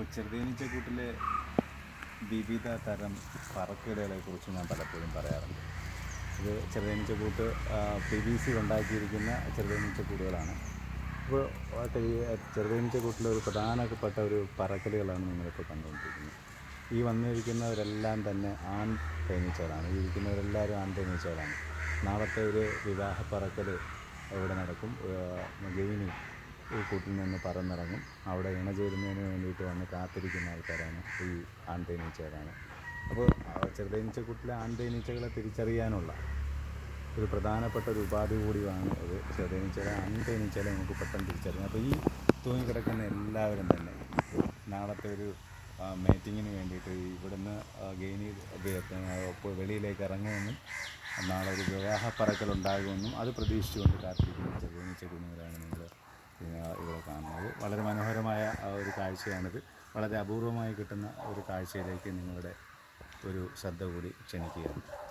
ഇപ്പോൾ ചെറുതേനീച്ചക്കൂട്ടിലെ വിവിധ തരം പറക്കിടകളെ കുറിച്ച് ഞാൻ പലപ്പോഴും പറയാറുണ്ട്. ഇത് ചെറുതേനീച്ചക്കൂട്ട് പി വി സി ഉണ്ടാക്കിയിരിക്കുന്ന ചെറുതേനീച്ചക്കൂടുകളാണ് അപ്പോൾ ഈ ചെറുതേനീച്ചക്കൂട്ടിലെ ഒരു പ്രധാനപ്പെട്ട ഒരു പറക്കലുകളാണ് നിങ്ങളിപ്പോൾ കണ്ടുകൊണ്ടിരിക്കുന്നത്. ഈ വന്നിരിക്കുന്നവരെല്ലാം തന്നെ ആൺ തേനീച്ചകളാണ്. ഈ ഇരിക്കുന്നവരെല്ലാവരും ആൺ തേനീച്ചകളാണ്. നാളത്തെ ഒരു വിവാഹ പറക്കൽ ഇവിടെ നടക്കും. ഗെയിനി ഈ കൂട്ടിൽ നിന്ന് പറന്നിറങ്ങും. അവിടെ ഇണചേരുന്നതിന് വേണ്ടിയിട്ട് വന്ന് കാത്തിരിക്കുന്ന ആൾക്കാരാണ് ഈ ആൺ തേനീച്ചകളാണ് അപ്പോൾ ചെറുതേനീച്ചക്കൂട്ടിലെ ആൺ തേനീച്ചകളെ തിരിച്ചറിയാനുള്ള ഒരു പ്രധാനപ്പെട്ട ഒരു ഉപാധി കൂടിയാണ് ഇത് ചെറുതേനീച്ചകളെ ആൺ തേനീച്ചകളെ നമുക്ക് പെട്ടെന്ന് തിരിച്ചറിയാം. അപ്പോൾ ഈ തൂങ്ങിക്കിടക്കുന്ന എല്ലാവരും തന്നെ നാളത്തെ ഒരു മേറ്റിങ്ങിന് വേണ്ടിയിട്ട് ഇവിടുന്ന് ഗെയിനി ഇപ്പോൾ വെളിയിലേക്ക് ഇറങ്ങുമെന്നും നാളെ ഒരു വിവാഹ പറക്കലുണ്ടാകുമെന്നും അത് പ്രതീക്ഷിച്ചുകൊണ്ട് കാത്തിരിക്കുന്നു ചെറുതേനീച്ച കുഞ്ഞുങ്ങളാണ് നിങ്ങൾ ഇവിടെ കാണുന്നത്. വളരെ മനോഹരമായ ഒരു കാഴ്ചയാണിത്. വളരെ അപൂർവമായി കിട്ടുന്ന ഒരു കാഴ്ചയിലേക്ക് നിങ്ങളുടെ ഒരു ശ്രദ്ധ കൂടി ക്ഷണിക്കുകയാണ്.